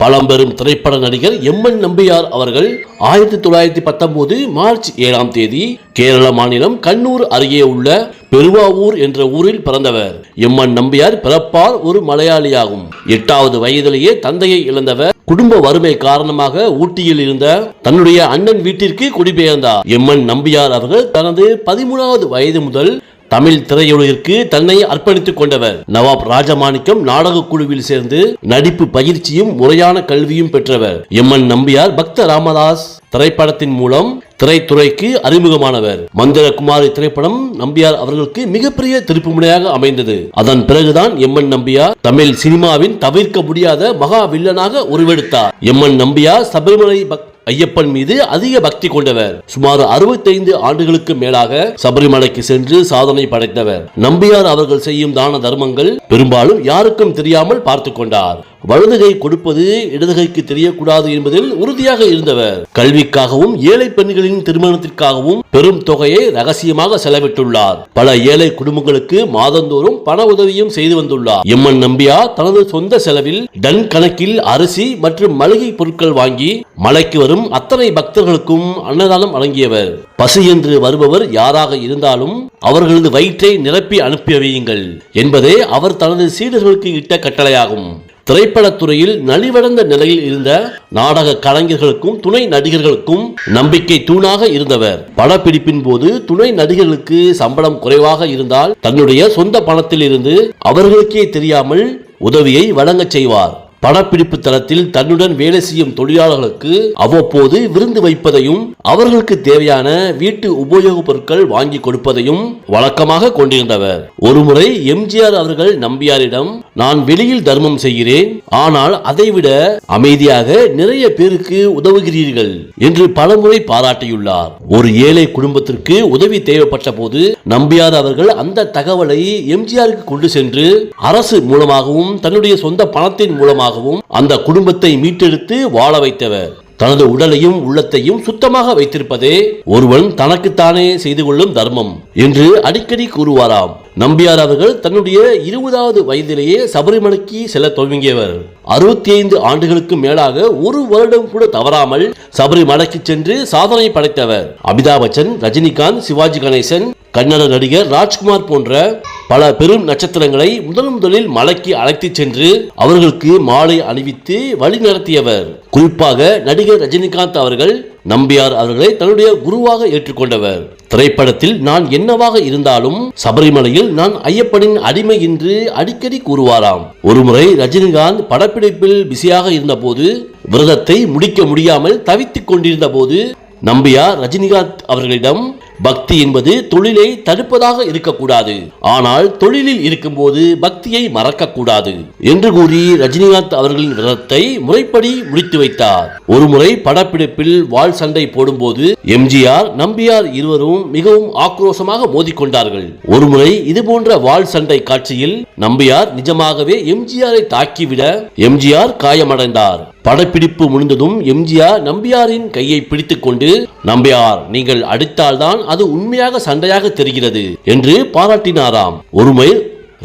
பழம்பெரும் திரைப்பட நடிகர் எம் என் நம்பியார் அவர்கள் ஆயிரத்தி தொள்ளாயிரத்தி பத்தொன்பது மார்ச் ஏழாம் தேதி கேரள மாநிலம் கண்ணூர் அருகே உள்ள பெருவாவூர் என்ற ஊரில் பிறந்தவர். எம் என் நம்பியார் பிறப்பால் ஒரு மலையாளியாகும். எட்டாவது வயதிலேயே தந்தையை இழந்தவர். குடும்ப வறுமை காரணமாக ஊட்டியில் இருந்த தன்னுடைய அண்ணன் வீட்டிற்கு குடிபெயர்ந்தார். எம் என் நம்பியார் அவர்கள் தனது பதிமூணாவது வயது முதல் தமிழ் திரையுலகிற்கு தன்னை அர்ப்பணித்துக் கொண்டவர். நவாப் ராஜமாணிக்கம் நாடக குழுவில் சேர்ந்து நடிப்பு பயிற்சியும் முறையான கல்வியும் பெற்றவர். எம் என் நம்பியார் பக்த ராமதாஸ் திரைப்படத்தின் மூலம் திரைத்துறைக்கு அறிமுகமானவர். மந்திரகுமாரி திரைப்படம் நம்பியார் அவர்களுக்கு மிகப்பெரிய திருப்புமுனையாக அமைந்தது. அதன் பிறகுதான் எம் என் நம்பியார் தமிழ் சினிமாவின் தவிர்க்க முடியாத மகா வில்லனாக உருவெடுத்தார். எம் என் நம்பியார் சபரிமலை பக்த ஐயப்பன் மீது அதிக பக்தி கொண்டவர். சுமார் 65 ஆண்டுகளுக்கு மேலாக சபரிமலைக்கு சென்று சாதனை படைத்தவர். நம்பியார் அவர்கள் செய்யும் தான தர்மங்கள் பெரும்பாலும் யாருக்கும் தெரியாமல் பார்த்து கொண்டார். வலதுகை கொடுப்பது இடதுகைக்கு தெரியக்கூடாது என்பதில் உறுதியாக இருந்தவர். கல்விக்காகவும் ஏழை பெண்களின் திருமணத்திற்காகவும் பெரும் தொகையை ரகசியமாக செலவிட்டுள்ளார். பல ஏழை குடும்பங்களுக்கு மாதந்தோறும் பண உதவியும் செய்து வந்துள்ளார். எம்என் நம்பியார் தனது சொந்த செலவில் டன் கணக்கில் அரிசி மற்றும் மளிகை பொருட்கள் வாங்கி மலைக்கு வரும் அத்தனை பக்தர்களுக்கும் அன்னதானம் வழங்கியவர். பசி என்று வருபவர் யாராக இருந்தாலும் அவர்களது வயிற்றை நிரப்பி அனுப்பி வையுங்கள் என்பதே அவர் தனது சீடர்களுக்கு இட்ட கட்டளையாகும். திரைப்படத்துறையில் நலிவடைந்த நிலையில் இருந்த நாடக கலைஞர்களுக்கும் துணை நடிகர்களுக்கும் நம்பிக்கை தூணாக இருந்தவர். படப்பிடிப்பின் போது துணை நடிகர்களுக்கு சம்பளம் குறைவாக இருந்தால் தன்னுடைய சொந்த பணத்தில் இருந்து அவர்களுக்கே தெரியாமல் உதவியை வழங்கச் செய்வார். படப்பிடிப்பு தளத்தில் தன்னுடன் வேலை செய்யும் தொழிலாளர்களுக்கு அவ்வப்போது விருந்து வைப்பதையும் அவர்களுக்கு தேவையான வீட்டு உபயோகப் பொருட்கள் வாங்கி கொடுப்பதையும் வழக்கமாக கொண்டிருந்தவர். ஒருமுறை எம்ஜிஆர் அவர்கள் நம்பியாரிடம் நான் வெளியில் தர்மம் செய்கிறேன் ஆனால் அதைவிட அமைதியாக நிறைய பேருக்கு உதவுகிறீர்கள் என்று பலமுறை பாராட்டியுள்ளார். ஒரு ஏழை குடும்பத்திற்கு உதவி தேவைப்பட்ட போது நம்பியார் அவர்கள் அந்த தகவலை எம்ஜிஆருக்கு கொண்டு சென்று அரசு மூலமாகவும் தன்னுடைய சொந்த பணத்தின் மூலமாக மூலமாகவும் அந்த குடும்பத்தை மீட்டெடுத்து வாழ வைத்தவர். தனது உடலையும் உள்ளத்தையும் சுத்தமாக வைத்திருப்பதே ஒருவன் தனக்குத்தானே செய்து கொள்ளும் தர்மம் என்று அடிக்கடி கூறுவாராம். நம்பியார் அவர்கள் தன்னுடைய இருபதாவது வயதிலேயே சபரிமலைக்கு செல்ல துவங்கியவர். அறுபத்தி ஐந்து ஆண்டுகளுக்கு மேலாக ஒரு வருடம் கூட தவறாமல் சபரிமலைக்கு சென்று சாதனை படைத்தவர். அமிதாப் பச்சன் ரஜினிகாந்த் சிவாஜி கணேசன் கன்னட நடிகர் ராஜ்குமார் போன்ற பல பெரும் நட்சத்திரங்களை முதன் முதலில் மலைக்கு அழைத்துச் சென்று அவர்களுக்கு மாலை அணிவித்து வழி நடத்தியவர். குறிப்பாக நடிகர் ரஜினிகாந்த் அவர்கள் நம்பியார் அவர்களை தன்னுடைய குருவாக ஏற்றுக்கொண்டவர். திரைப்படத்தில் நான் என்னவாக இருந்தாலும் சபரிமலையில் நான் ஐயப்பனின் அடிமை என்று அடிக்கடி கூறுவாராம். ஒருமுறை ரஜினிகாந்த் படப்பிடிப்பில் பிஸியாக இருந்தபோது விரதத்தை முடிக்க முடியாமல் தவித்துக் கொண்டிருந்த போது நம்பியார் ரஜினிகாந்த் அவர்களிடம் பக்தி என்பது தொழிலை தடுப்பதாக இருக்கக்கூடாது. ஆனால் தொழிலில் இருக்கும்போது பக்தியை மறக்கக்கூடாது என்று கூறி ரஜினிகாந்த் அவர்களின் விரதத்தை முறைப்படி முடித்து வைத்தார். ஒருமுறை படப்பிடிப்பில் வாள் சண்டை போடும்போது எம்ஜிஆர் நம்பியார் இருவரும் மிகவும் ஆக்ரோஷமாக மோதிக்கொண்டார்கள். ஒருமுறை இதுபோன்ற வாள் சண்டை காட்சியில் நம்பியார் நிஜமாகவே எம்ஜிஆரை தாக்கிவிட எம்ஜிஆர் காயமடைந்தார். படப்பிடிப்பு முடிந்ததும் எம்ஜிஆர் நம்பியாரின் கையை பிடித்துக்கொண்டு நம்பியார் நீங்கள் அடித்தால்தான் அது உண்மையாக சண்டையாக தெரிகிறது என்று பாராட்டினாராம். ஒருமை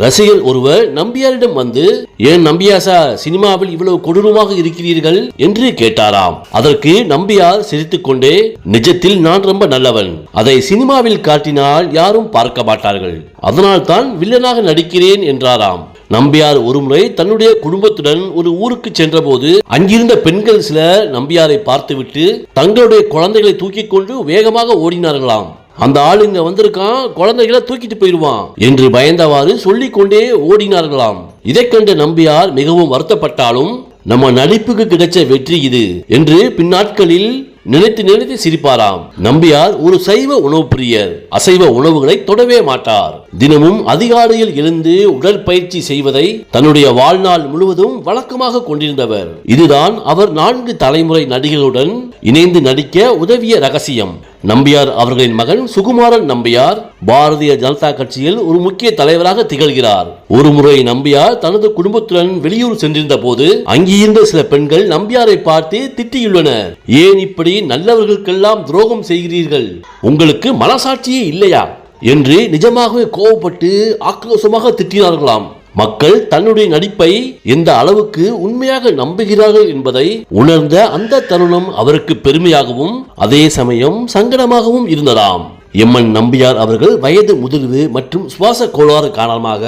ரசிகர் ஒருவர் நம்பியாரிடம் வந்து ஏன் நம்பியா சார் சினிமாவில் இவ்வளவு கொடூரமாக இருக்கிறீர்கள்? என்று கேட்டாராம். அதற்கு நம்பியார் சிரித்துக்கொண்டே நிஜத்தில் நான் ரொம்ப நல்லவன். அதை சினிமாவில் காட்டினால் யாரும் பார்க்க மாட்டார்கள். அதனால் தான் வில்லனாக நடிக்கிறேன் என்றாராம். நம்பியார் ஒருமுறை தன்னுடைய குடும்பத்துடன் ஒரு ஊருக்கு சென்றபோது அங்கிருந்த பெண்கள் சிலர் நம்பியாரை பார்த்துவிட்டு தங்களுடைய குழந்தைகளை தூக்கி கொண்டு வேகமாக ஓடினார்களாம். அந்த ஆள் இங்க வந்திருக்கான் குழந்தைகளை தூக்கிட்டு போயிடுவான் என்று பயந்தவாறு சொல்லிக் கொண்டே ஓடினார்களாம். இதைக் கண்ட நம்பியார் மிகவும் வருத்தப்பட்டாலும் நம்ம நடிப்புக்கு கிடைச்ச வெற்றி இது என்று பின்னாட்களில் நினைத்து நினைத்து சிரிப்பாராம். நம்பியார் ஒரு சைவ உணவு பிரியர். அசைவ உணவுகளை தொடவே மாட்டார். தினமும் அதிகாலையில் எழுந்து உடற்பயிற்சி செய்வதை தன்னுடைய வாழ்நாள் முழுவதும் வழக்கமாக கொண்டிருந்தவர். இதுதான் அவர் நான்கு தலைமுறை நடிகர்களுடன் இணைந்து நடிக்க உதவிய ரகசியம். நம்பியார் அவர்களின் மகன் சுகுமாரன் நம்பியார் பாரதிய ஜனதா கட்சியில் ஒரு முக்கிய தலைவராக திகழ்கிறார். ஒருமுறை நம்பியார் தனது குடும்பத்துடன் வெளியூர் சென்றிருந்த போது அங்கிருந்த சில பெண்கள் நம்பியாரை பார்த்து திட்டியுள்ளனர். ஏன் இப்படி நல்லவர்களுக்கெல்லாம் துரோகம் செய்கிறீர்கள்? உங்களுக்கு மனசாட்சியே இல்லையா? என்று நிஜமாகவே கோபப்பட்டு ஆக்ரோஷமாக திட்டினார்களாம். மக்கள் தன்னுடைய நடிப்பை எந்த அளவுக்கு உண்மையாக நம்புகிறார்கள் என்பதை உணர்ந்த அந்த தருணம் அவருக்கு பெருமையாகவும் அதே சமயம் சங்கடமாகவும் இருந்ததாம். எம்என் நம்பியார் அவர்கள் வயது முதிர்வு மற்றும் சுவாச கோளாறு காரணமாக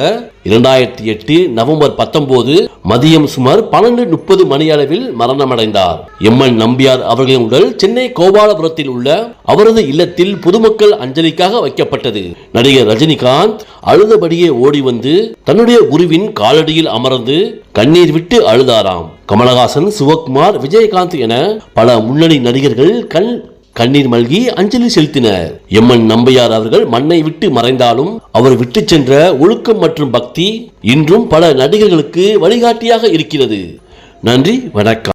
இரண்டாயிரத்தி எட்டு நவம்பர் பத்தொன்பது மதியம் சுமார் பன்னெண்டு முப்பது மணி அளவில் மரணமடைந்தார். எம்என் நம்பியார் அவர்களின் உடல் சென்னை கோபாலபுரத்தில் உள்ள அவரது இல்லத்தில் பொதுமக்கள் அஞ்சலிக்காக வைக்கப்பட்டது. நடிகர் ரஜினிகாந்த் அழுதபடியே ஓடி வந்து தன்னுடைய குருவின் காலடியில் அமர்ந்து கண்ணீர் விட்டு அழுதாராம். கமலஹாசன் சிவகுமார் விஜயகாந்த் என பல முன்னணி நடிகர்கள் கண் கண்ணீர் மல்கி அஞ்சலி செலுத்தினர். எம்என் நம்பியார் அவர்கள் மண்ணை விட்டு மறைந்தாலும் அவர் விட்டு சென்ற ஒழுக்கம் மற்றும் பக்தி இன்றும் பல நடிகர்களுக்கு வழிகாட்டியாக இருக்கிறது. நன்றி வணக்கம்.